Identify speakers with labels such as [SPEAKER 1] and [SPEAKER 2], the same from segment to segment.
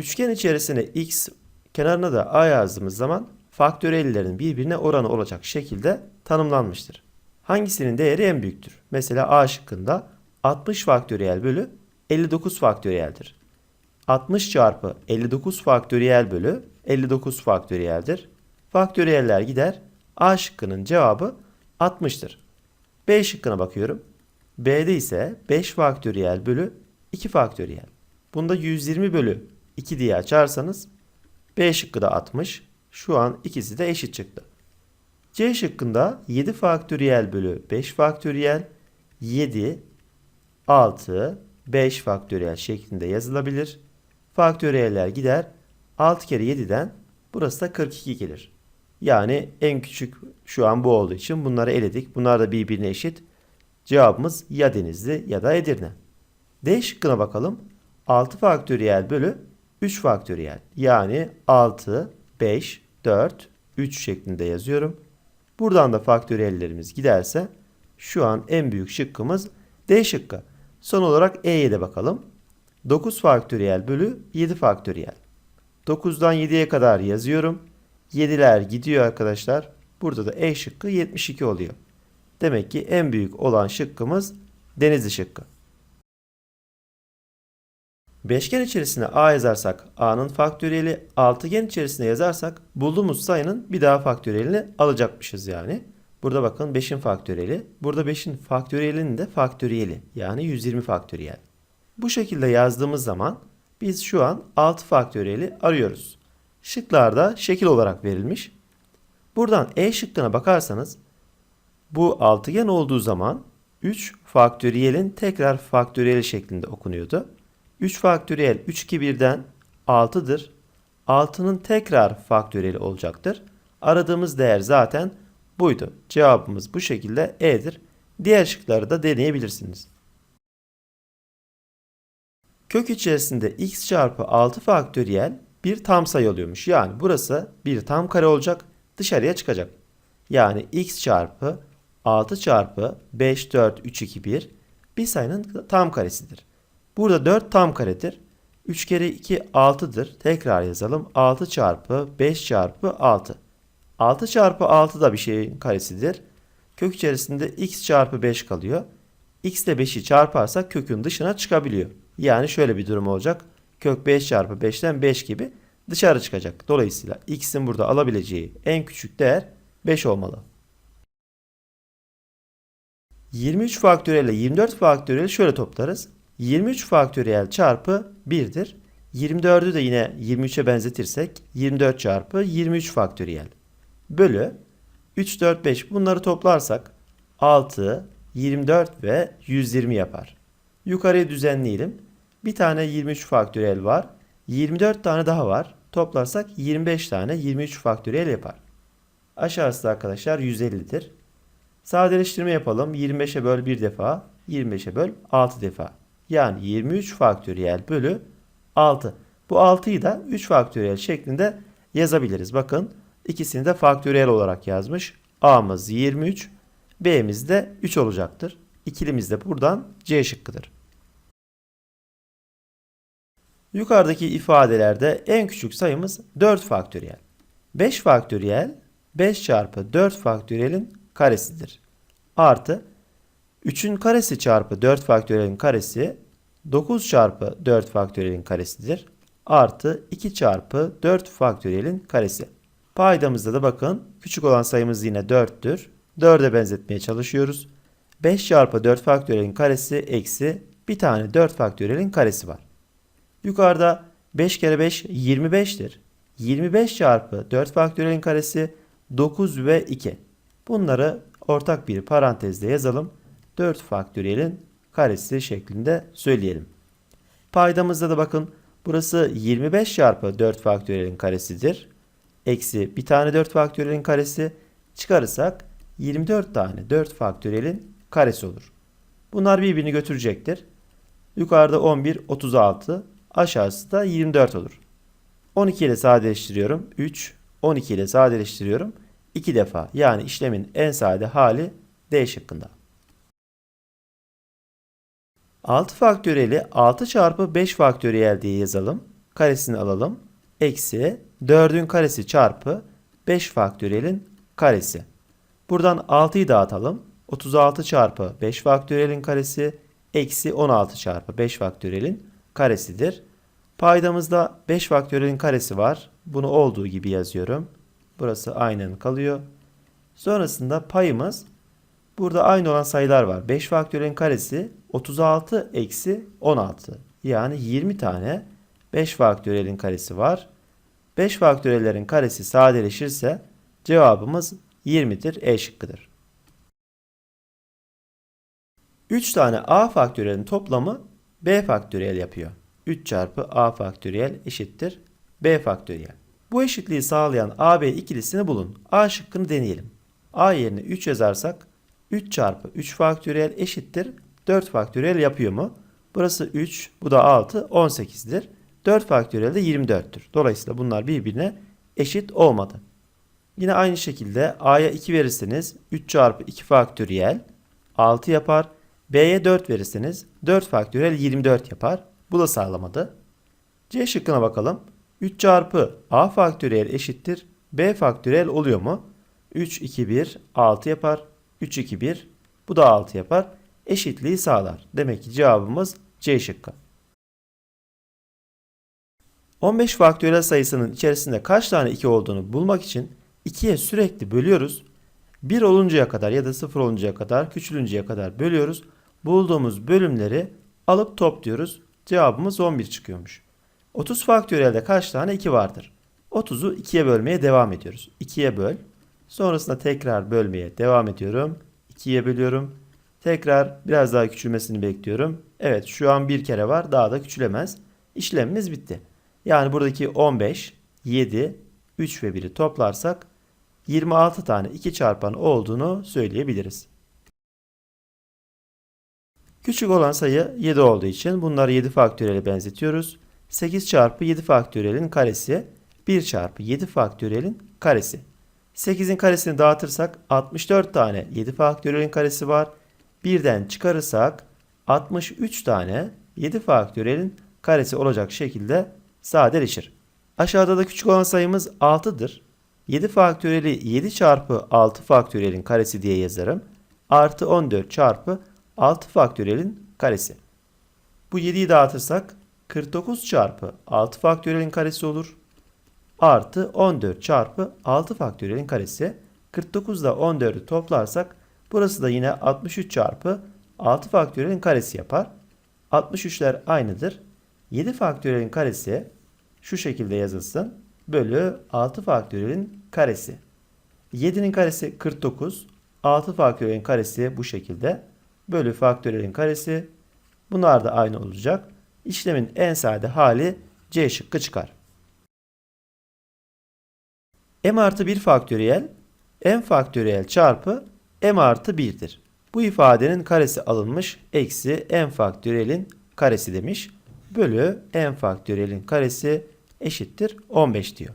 [SPEAKER 1] Üçgen içerisine x kenarına da a yazdığımız zaman faktöriyellerin birbirine oranı olacak şekilde tanımlanmıştır. Hangisinin değeri en büyüktür? Mesela a şıkkında 60 faktöriyel bölü 59 faktöriyeldir. 60 çarpı 59 faktöriyel bölü 59 faktöriyeldir. Faktöriyeller gider. A şıkkının cevabı 60'tır. B şıkkına bakıyorum. B'de ise 5 faktöriyel bölü 2 faktöriyel. Bunda 120 bölü 2 diye açarsanız B şıkkı da 60. Şu an ikisi de eşit çıktı. C şıkkında 7 faktöriyel bölü 5 faktöriyel 7, 6, 5 faktöriyel şeklinde yazılabilir. Faktöriyeller gider. 6 kere 7'den burası da 42 gelir. Yani en küçük şu an bu olduğu için bunları eledik. Bunlar da birbirine eşit. Cevabımız ya Denizli ya da Edirne. D şıkkına bakalım. 6 faktöriyel bölü 3 faktöriyel. Yani 6, 5, 4, 3 şeklinde yazıyorum. Buradan da faktöriyellerimiz giderse şu an en büyük şıkkımız D şıkkı. Son olarak E'ye de bakalım. 9 faktöriyel bölü 7 faktöriyel. 9'dan 7'ye kadar yazıyorum. 7'ler gidiyor arkadaşlar. Burada da E şıkkı 72 oluyor. Demek ki en büyük olan şıkkımız Denizli şıkkı. Beşgen içerisine A yazarsak A'nın faktöriyeli, altıgen içerisine yazarsak bulduğumuz sayının bir daha faktöriyelini alacakmışız yani. Burada bakın 5'in faktöriyeli. Burada 5'in faktöriyelinin de faktöriyeli. Yani 120 faktöriyel. Bu şekilde yazdığımız zaman biz şu an 6 faktöriyeli arıyoruz. Şıklarda şekil olarak verilmiş. Buradan E şıkkına bakarsanız bu altıgen olduğu zaman 3 faktöriyelin tekrar faktöriyeli şeklinde okunuyordu. 3 faktöriyel 3 2 birden 6'dır. 6'nın tekrar faktöriyeli olacaktır. Aradığımız değer zaten buydu. Cevabımız bu şekilde E'dir. Diğer şıkları da deneyebilirsiniz. Kök içerisinde x çarpı 6 faktöriyel bir tam sayı oluyormuş. Yani burası bir tam kare olacak dışarıya çıkacak. Yani x çarpı 6 çarpı 5, 4, 3, 2, 1 bir sayının tam karesidir. Burada 4 tam karedir. 3 kere 2 6'dır. Tekrar yazalım. 6 çarpı 5 çarpı 6. 6 çarpı 6 da bir şeyin karesidir. Kök içerisinde x çarpı 5 kalıyor. x ile 5'i çarparsak kökün dışına çıkabiliyor. Yani şöyle bir durum olacak. Kök 5 çarpı 5'ten 5 gibi dışarı çıkacak. Dolayısıyla x'in burada alabileceği en küçük değer 5 olmalı. 23 faktöriyel ile 24 faktöriyel şöyle toplarız. 23 faktöriyel çarpı 1'dir. 24'ü de yine 23'e benzetirsek 24 çarpı 23 faktöriyel. Bölü 3, 4, 5 bunları toplarsak 6, 24 ve 120 yapar. Yukarıya düzenleyelim. Bir tane 23 faktöriyel var. 24 tane daha var. Toplarsak 25 tane 23 faktöriyel yapar. Aşağısı da arkadaşlar 150'dir. Sadeleştirme yapalım. 25'e böl 1 defa, 25'e böl 6 defa. Yani 23 faktöriyel bölü 6. Bu 6'yı da 3 faktöriyel şeklinde yazabiliriz. Bakın ikisini de faktöriyel olarak yazmış. A'mız 23, B'miz de 3 olacaktır. İkilimiz de buradan C şıkkıdır. Yukarıdaki ifadelerde en küçük sayımız 4 faktöriyel. 5 faktöriyel 5 çarpı 4 faktöriyelin karesidir. Artı 3'ün karesi çarpı 4 faktöriyelin karesi 9 çarpı 4 faktöriyelin karesidir. Artı 2 çarpı 4 faktöriyelin karesi. Paydamızda da bakın küçük olan sayımız yine 4'tür. 4'e benzetmeye çalışıyoruz. 5 çarpı 4 faktöriyelin karesi eksi bir tane 4 faktöriyelin karesi var. Yukarıda 5 kere 5 25'tir. 25 çarpı 4 faktöriyelin karesi 9 ve 2. Bunları ortak bir parantezde yazalım. 4 faktöriyelin karesi şeklinde söyleyelim. Paydamızda da bakın burası 25 çarpı 4 faktöriyelin karesidir. Eksi bir tane 4 faktöriyelin karesi çıkarırsak 24 tane 4 faktöriyelin karesi olur. Bunlar birbirini götürecektir. Yukarıda 11, 36, aşağısı da 24 olur. 12 ile sadeleştiriyorum. 3, 12 ile sadeleştiriyorum. 2 defa yani işlemin en sade hali D şıkkında. 6 faktöriyeli 6 çarpı 5 faktöriyel diye yazalım. karesini alalım. Eksi 4'ün karesi çarpı 5 faktöriyelin karesi. Buradan 6'yı dağıtalım. 36 çarpı 5 faktöriyelin karesi eksi 16 çarpı 5 faktöriyelin karesidir. Paydamızda 5 faktöriyelin karesi var. Bunu olduğu gibi yazıyorum. Burası aynen kalıyor. Sonrasında payımız burada aynı olan sayılar var. 5 faktöriyelin karesi 36 eksi 16. Yani 20 tane 5 faktöriyelin karesi var. 5 faktöriyellerin karesi sadeleşirse cevabımız 20'dir. E şıkkıdır. 3 tane a faktöriyelin toplamı b faktöriyel yapıyor. 3 çarpı a faktöriyel eşittir b faktöriyel. Bu eşitliği sağlayan AB ikilisini bulun. A şıkkını deneyelim. A yerine 3 yazarsak 3 çarpı 3 faktöriyel eşittir 4 faktöriyel yapıyor mu? Burası 3, bu da 6, 18'dir. 4 faktöriyel de 24'tür. Dolayısıyla bunlar birbirine eşit olmadı. Yine aynı şekilde A'ya 2 verirseniz 3 çarpı 2 faktöriyel 6 yapar. B'ye 4 verirseniz 4 faktöriyel 24 yapar. Bu da sağlamadı. C şıkkına bakalım. 3 çarpı A faktöriyel eşittir. B faktöriyel oluyor mu? 3, 2, 1, 6 yapar. 3, 2, 1. Bu da 6 yapar. Eşitliği sağlar. Demek ki cevabımız C şıkkı. 15 faktöriyel sayısının içerisinde kaç tane 2 olduğunu bulmak için 2'ye sürekli bölüyoruz. 1 oluncaya kadar ya da 0 oluncaya kadar küçülünceye kadar bölüyoruz. Bulduğumuz bölümleri alıp topluyoruz. Cevabımız 11 çıkıyormuş. 30 faktöriyelde kaç tane 2 vardır? 30'u 2'ye bölmeye devam ediyoruz. 2'ye böl. Sonrasında tekrar bölmeye devam ediyorum. 2'ye bölüyorum. Tekrar biraz daha küçülmesini bekliyorum. Evet şu an bir kere var. Daha da küçülemez. İşlemimiz bitti. Yani buradaki 15, 7, 3 ve 1'i toplarsak 26 tane 2 çarpan olduğunu söyleyebiliriz. Küçük olan sayı 7 olduğu için bunları 7 faktöriyele benzetiyoruz. 8 çarpı 7 faktöriyelin karesi 1 çarpı 7 faktöriyelin karesi. 8'in karesini dağıtırsak 64 tane 7 faktöriyelin karesi var. Birden çıkarırsak 63 tane 7 faktöriyelin karesi olacak şekilde sadeleşir. Aşağıda da küçük olan sayımız 6'dır. 7 faktöriyeli 7 çarpı 6 faktöriyelin karesi diye yazarım. Artı 14 çarpı 6 faktöriyelin karesi. Bu 7'yi dağıtırsak 49 çarpı 6 faktöriyelin karesi olur. Artı 14 çarpı 6 faktöriyelin karesi. 49 ile 14'ü toplarsak burası da yine 63 çarpı 6 faktöriyelin karesi yapar. 63'ler aynıdır. 7 faktöriyelin karesi şu şekilde yazılsın. Bölü 6 faktöriyelin karesi. 7'nin karesi 49. 6 faktöriyelin karesi bu şekilde. Bölü faktöriyelin karesi. Bunlar da aynı olacak. İşlemin en sade hali C şıkkı çıkar. M artı 1 faktöriyel m faktöriyel çarpı m artı 1'dir. Bu ifadenin karesi alınmış eksi m faktöriyelin karesi demiş. Bölü m faktöriyelin karesi eşittir 15 diyor.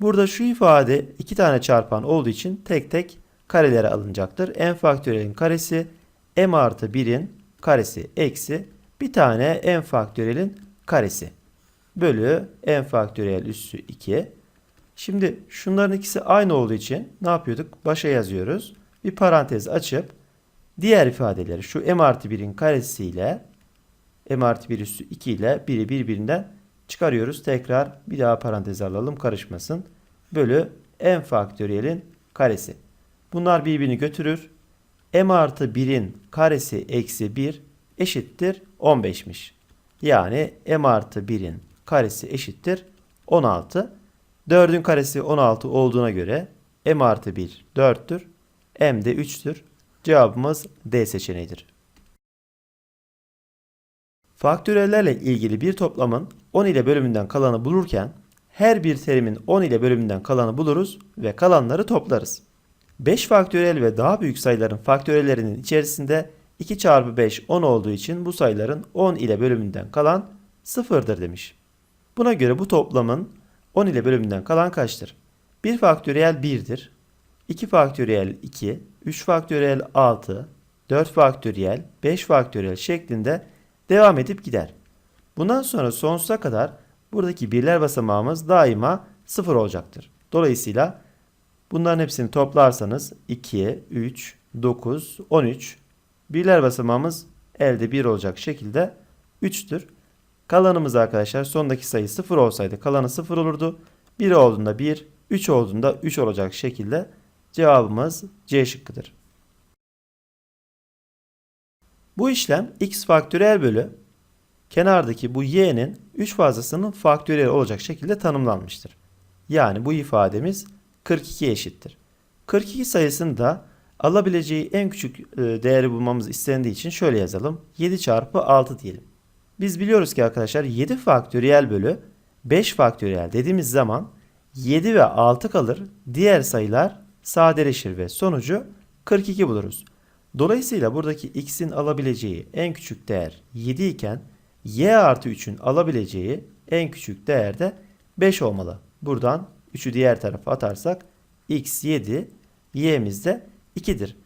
[SPEAKER 1] Burada şu ifade iki tane çarpan olduğu için tek tek karelere alınacaktır. m faktöriyelin karesi m artı 1'in karesi eksi bir tane m faktöriyelin karesi bölü m faktöriyel üssü 2. Şimdi şunların ikisi aynı olduğu için ne yapıyorduk? Başa yazıyoruz. Bir parantez açıp diğer ifadeleri şu m artı 1'in karesiyle m artı 1 üssü 2 ile 1'i birbirinden çıkarıyoruz. Tekrar bir daha parantez alalım karışmasın. Bölü m faktöriyelin karesi. Bunlar birbirini götürür. m artı 1'in karesi eksi 1 eşittir 15'miş. Yani m artı 1'in karesi eşittir 16. 4'ün karesi 16 olduğuna göre m artı 1 4'tür. m de 3'tür. Cevabımız D seçeneğidir. Faktörellerle ilgili bir toplamın 10 ile bölümünden kalanı bulurken her bir terimin 10 ile bölümünden kalanı buluruz ve kalanları toplarız. 5 faktöriyel ve daha büyük sayıların faktörellerinin içerisinde 2 çarpı 5 10 olduğu için bu sayıların 10 ile bölümünden kalan 0'dır demiş. Buna göre bu toplamın 10 ile bölümünden kalan kaçtır? 1 faktöriyel 1'dir. 2 faktöriyel 2, 3 faktöriyel 6, 4 faktöriyel, 5 faktöriyel şeklinde devam edip gider. Bundan sonra sonsuza kadar buradaki birler basamağımız daima 0 olacaktır. Dolayısıyla bunların hepsini toplarsanız 2, 3, 9, 13 birler basamağımız elde 1 olacak şekilde 3'tür. Kalanımız arkadaşlar sondaki sayı 0 olsaydı kalanı 0 olurdu. 1 olduğunda 1, 3 olduğunda 3 olacak şekilde cevabımız C şıkkıdır. Bu işlem x faktöriyel bölü kenardaki bu y'nin 3 fazlasının faktöriyel olacak şekilde tanımlanmıştır. Yani bu ifademiz 42 eşittir. 42 sayısını da alabileceği en küçük e, değeri bulmamız istendiği için şöyle yazalım. 7 çarpı 6 diyelim. Biz biliyoruz ki arkadaşlar 7 faktöriyel bölü 5 faktöriyel dediğimiz zaman 7 ve 6 kalır. Diğer sayılar sadeleşir ve sonucu 42 buluruz. Dolayısıyla buradaki x'in alabileceği en küçük değer 7 iken y artı 3'ün alabileceği en küçük değer de 5 olmalı. Buradan 3'ü diğer tarafa atarsak x 7, y'miz de 2'dir.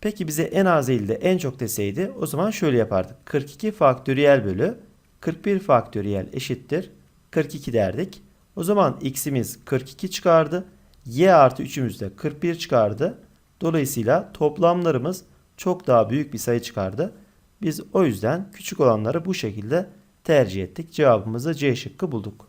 [SPEAKER 1] Peki bize en az değil de en çok deseydi o zaman şöyle yapardık. 42 faktöriyel bölü 41 faktöriyel eşittir 42 derdik. O zaman x'imiz 42 çıkardı. y artı 3'ümüz de 41 çıkardı. Dolayısıyla toplamlarımız çok daha büyük bir sayı çıkardı. Biz o yüzden küçük olanları bu şekilde tercih ettik. Cevabımızı C şıkkı bulduk.